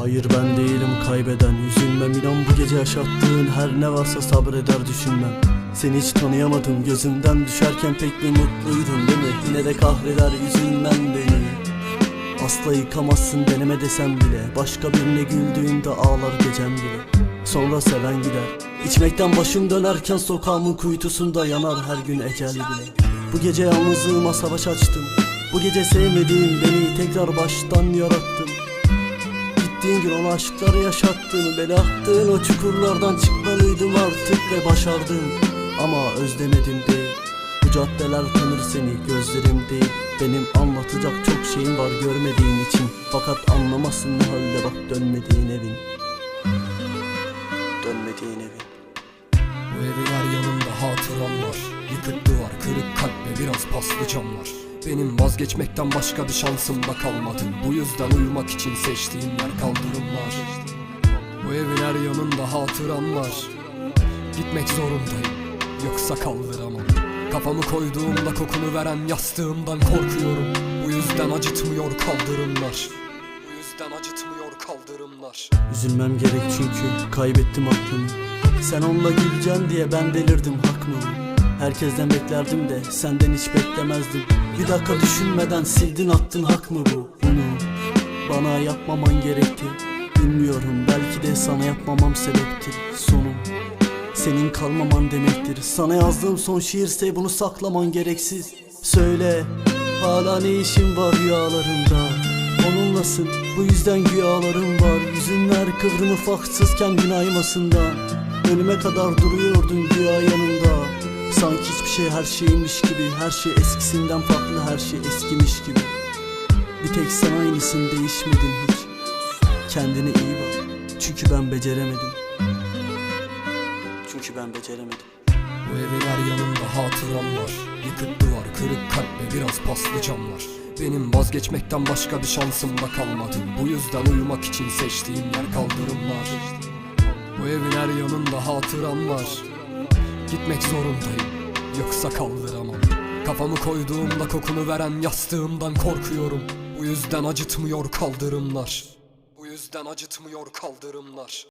Hayır ben değilim kaybeden. Üzülmem inan bu gece yaşattığın Her ne varsa sabreder düşünmem. Seni hiç tanıyamadım gözümden düşerken pek bir mutluydun değil mi? Yine de kahreder üzülmem beni. Asla yıkamazsın deneme desem bile. Başka birine güldüğünde ağlar gecem bile Sonra seven gider. İçmekten başım dönerken sokağımın kuytusunda yanar her gün ecel bile. Bu gece yalnızlığıma savaş açtım. Bu gece sevmediğim beni tekrar baştan yarattın Gittiğin gün ona aşkları yaşattın Beni attığın o çukurlardan çıkmalıydım artık ve başardım. Ama özlemedim değil Bu caddeler tanır seni gözlerim değil Benim anlatacak çok şeyim var görmediğin için. Fakat anlamazsın ne halde bak dönmediğin evin. Dönmediğin evin. Bu evin her yanında hatıram var. Yıkık duvar, kırık kalp ve biraz paslı camlar Benim vazgeçmekten başka bir şansım da kalmadı. Bu yüzden uyumak için seçtiğim yer kaldırımlar. Bu evin her yanında hatıram var. Gitmek zorundayım Yoksa kaldıramam. Kafamı koyduğumda kokunu veren yastığımdan korkuyorum. Bu yüzden acıtmıyor kaldırımlar. Bu yüzden acıtmıyor kaldırımlar. Üzülmem gerek çünkü kaybettim aklımı. Sen onunla güleceksin diye ben delirdim hak mı? Herkesten beklerdim de senden hiç beklemezdim. Bir dakika düşünmeden sildin attın hak mı bu? Bunu bana yapmaman gerekti. Bilmiyorum belki de sana yapmamam sebeptir. Sonum senin kalmaman demektir. Sana yazdığım son şiirse bunu saklaman gereksiz. Söyle hala ne işin var rüyalarında? Onunlasın bu yüzden rüyalarım var. Yüzünler kıvrım ufaksızken gün aymasında. Ölüme kadar duruyordun güya yanımda Sanki hiçbir şey her şeymiş gibi Her şey eskisinden farklı her şey eskimiş gibi. Bir tek sen aynısın değişmedin hiç. Kendine iyi bak Çünkü ben beceremedim. Çünkü ben beceremedim. Bu evin her yanında hatıram var. Yıkık duvar, kırık kalp ve biraz paslı camlar Benim vazgeçmekten başka bir şansım da kalmadı. Bu yüzden uyumak için seçtiğim yer kaldırımlar. Bu evin her yanında hatıram var Gitmek zorundayım. Yoksa kaldıramam. Kafamı koyduğumda kokunu veren yastığımdan korkuyorum. Bu yüzden acıtmıyor kaldırımlar. Bu yüzden acıtmıyor kaldırımlar